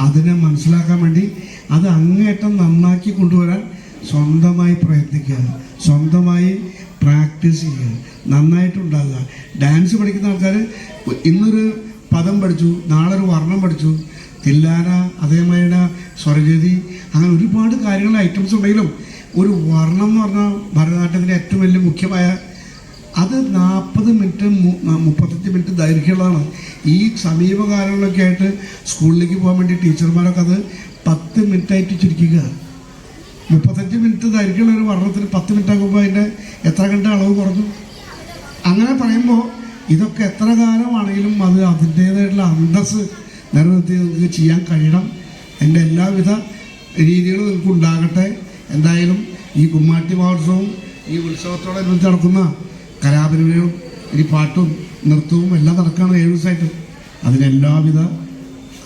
അതിനെ മനസ്സിലാക്കാൻ വേണ്ടി അത് അങ്ങേറ്റം നന്നാക്കി കൊണ്ടുവരാൻ സ്വന്തമായി പ്രയത്നിക്കുക. സ്വന്തമായി പ്രാക്ടീസ് ചെയ്യുക. നന്നായിട്ടുണ്ടാകുക ഡാൻസ് പഠിക്കുന്ന ആൾക്കാർ ഇന്നൊരു പദം പഠിച്ചു നാളെ ഒരു വർണം പഠിച്ചു. തില്ലാന അതേമാതിരി സ്വരജതി അങ്ങനെ ഒരുപാട് കാര്യങ്ങൾ ഐറ്റംസ് ഉണ്ടെങ്കിലും ഒരു വർണം എന്ന് പറഞ്ഞാൽ ഭരതനാട്യത്തിന്റെ ഏറ്റവും വലിയ മുഖ്യമായ അത് നാൽപ്പത് മിനിറ്റ് മുപ്പത്തഞ്ച് മിനിറ്റ് ദൈർഘ്യമുള്ളതാണ്. ഈ സമീപകാലങ്ങളിലൊക്കെ ആയിട്ട് സ്കൂളിലേക്ക് പോകാൻ വേണ്ടി ടീച്ചർമാരൊക്കെ അത് പത്ത് മിനിറ്റായിട്ട് ചുരുക്കുക. മുപ്പത്തഞ്ച് മിനിറ്റ് ദൈർഘ്യമുള്ള ഒരു പഠനത്തിന് പത്ത് മിനിറ്റ് ആകുമ്പോൾ അതിന്റെ എത്ര കണ്ട അളവ് കുറഞ്ഞു? അങ്ങനെ പറയുമ്പോൾ ഇതൊക്കെ എത്ര കാലമാണെങ്കിലും അത് അതിന്റേതായിട്ടുള്ള അന്തസ് നിലനിർത്തി നിങ്ങൾക്ക് ചെയ്യാൻ കഴിയണം. എന്റെ എല്ലാവിധ രീതികളും നിങ്ങൾക്ക് ഉണ്ടാകട്ടെ എന്തായാലും ഈ കുമ്മാട്ടി മഹോത്സവം ഈ ഉത്സവത്തോടനുബന്ധിച്ച് നടക്കുന്ന കലാപരിപാടികളും ഇനി പാട്ടും നൃത്തവും എല്ലാം നടക്കുകയാണ് ഏഴ് ദിവസമായിട്ട്. അതിനെല്ലാവിധ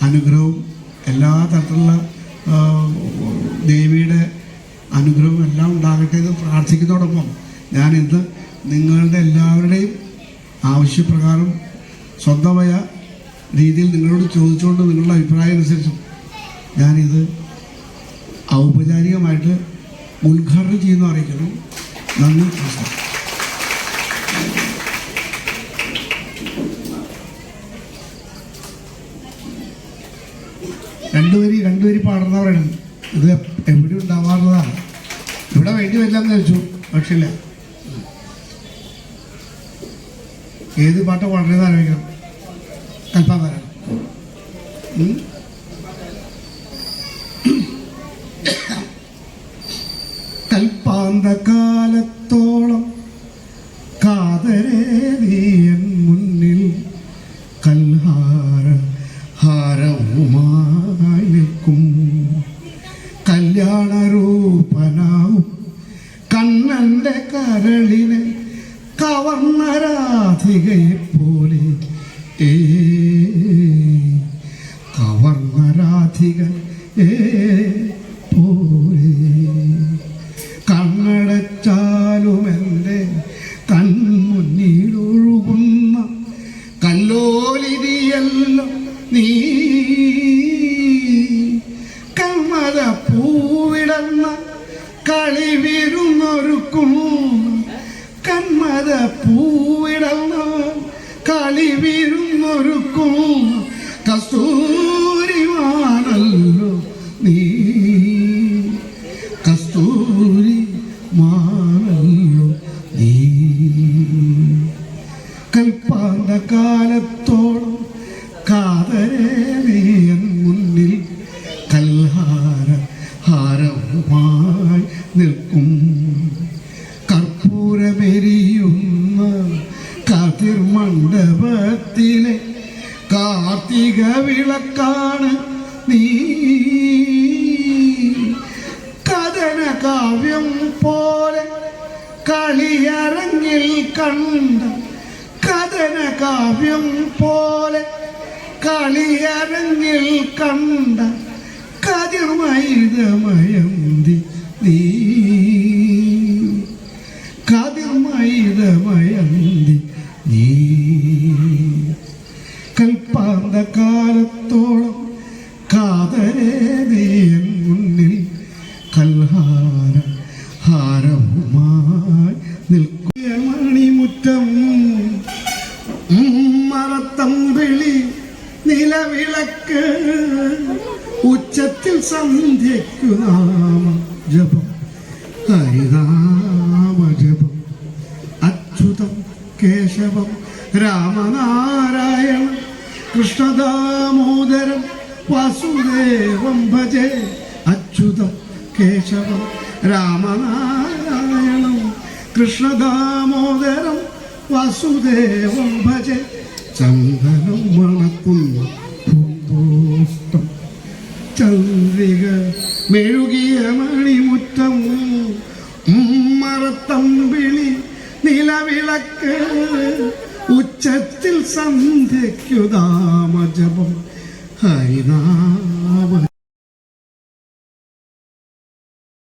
അനുഗ്രഹവും എല്ലാ തരത്തിലുള്ള ദേവിയുടെ അനുഗ്രഹവും എല്ലാം ഉണ്ടാകട്ടെ എന്ന് പ്രാർത്ഥിക്കുന്നതോടൊപ്പം ഞാൻ ഇന്ന് നിങ്ങളുടെ എല്ലാവരുടെയും ആവശ്യപ്രകാരം സ്വന്തമായ രീതിയിൽ നിങ്ങളോട് ചോദിച്ചുകൊണ്ട് നിങ്ങളുടെ അഭിപ്രായം അനുസരിച്ചും ഞാനിത് ഔപചാരികമായിട്ട് ഉദ്ഘാടനം ചെയ്യുന്ന അറിയിക്കണം നന്ദി നമസ്കാരം. രണ്ടുപേരി രണ്ടുപേരി പാടുന്നവരാണ് ഇത് എവിടെ ഉണ്ടാവാറുള്ളതാണ്. ഇവിടെ വേണ്ടി വരില്ലെന്ന് ചോദിച്ചു പക്ഷേ ഇല്ല ഏത് പാട്ട് പാടുന്നത് ആലോചിക്കണം. കൽപ്പാൻ ഉം? കൽപ്പാന്തകാലത്തോളം എൻ മുന്നിൽ കൽഹാര കണ്ണന്റെ കരളിനെ കവർന്ന പോലെ ഏ കവർന്ന രാധിക ഏ പോലെ കണ്ണടച്ചാലും എന്റെ കൺമുന്നിലൊഴുകുന്ന കല്ലോലിരിയല്ലോ നീ. കമ്മത പൂവിടന്ന കളിവിരുന്നൊരുക്കും കന്മര പൂവിടന്ന കളിവിരുന്നൊരുക്കും കസ്തൂരിമാണല്ലോ കതിർ മണ്ഡപത്തിലെ കാർത്തിക വിളക്കാണ് നീ. കഥന കാവ്യം പോലെ കളിയരങ്ങിൽ കണ്ട കഥന കാവ്യം പോലെ കളിയരങ്ങിൽ കണ്ട കതിർമൈതമയന്തി നീ. കതിർമൈതമയന്തി കാതരേറിയൻ മുന്നിൽ കൽഹാര ഹാരവുമായി നിൽക്കുക മണിമുറ്റം. മറത്തമ്പിളി നിലവിളക്ക്. ഉച്ചത്തിൽ സന്ധ്യയ്ക്കു നാമ ജപം. ഹരിനാമ ജപം. അച്യുതം കേശവം രാമനാരായണ കൃഷ്ണദാമോദരം വാസുദേവം ഭജേ. അച്യുതം കേശവം രാമനാരായണം. കൃഷ്ണദാമോദരം വാസുദേവം ഭജേ. ചന്ദനം മണക്കുന്ന പൂന്തോട്ടം ചന്ദ്രിക മെഴുകിയ മണിമുറ്റം. മറത്തമ്പിളി നിലവിളക്ക്. ഉച്ചത്തിൽ സന്ധ്യയ്ക്കു ദാമജപം ഹരിനാമ.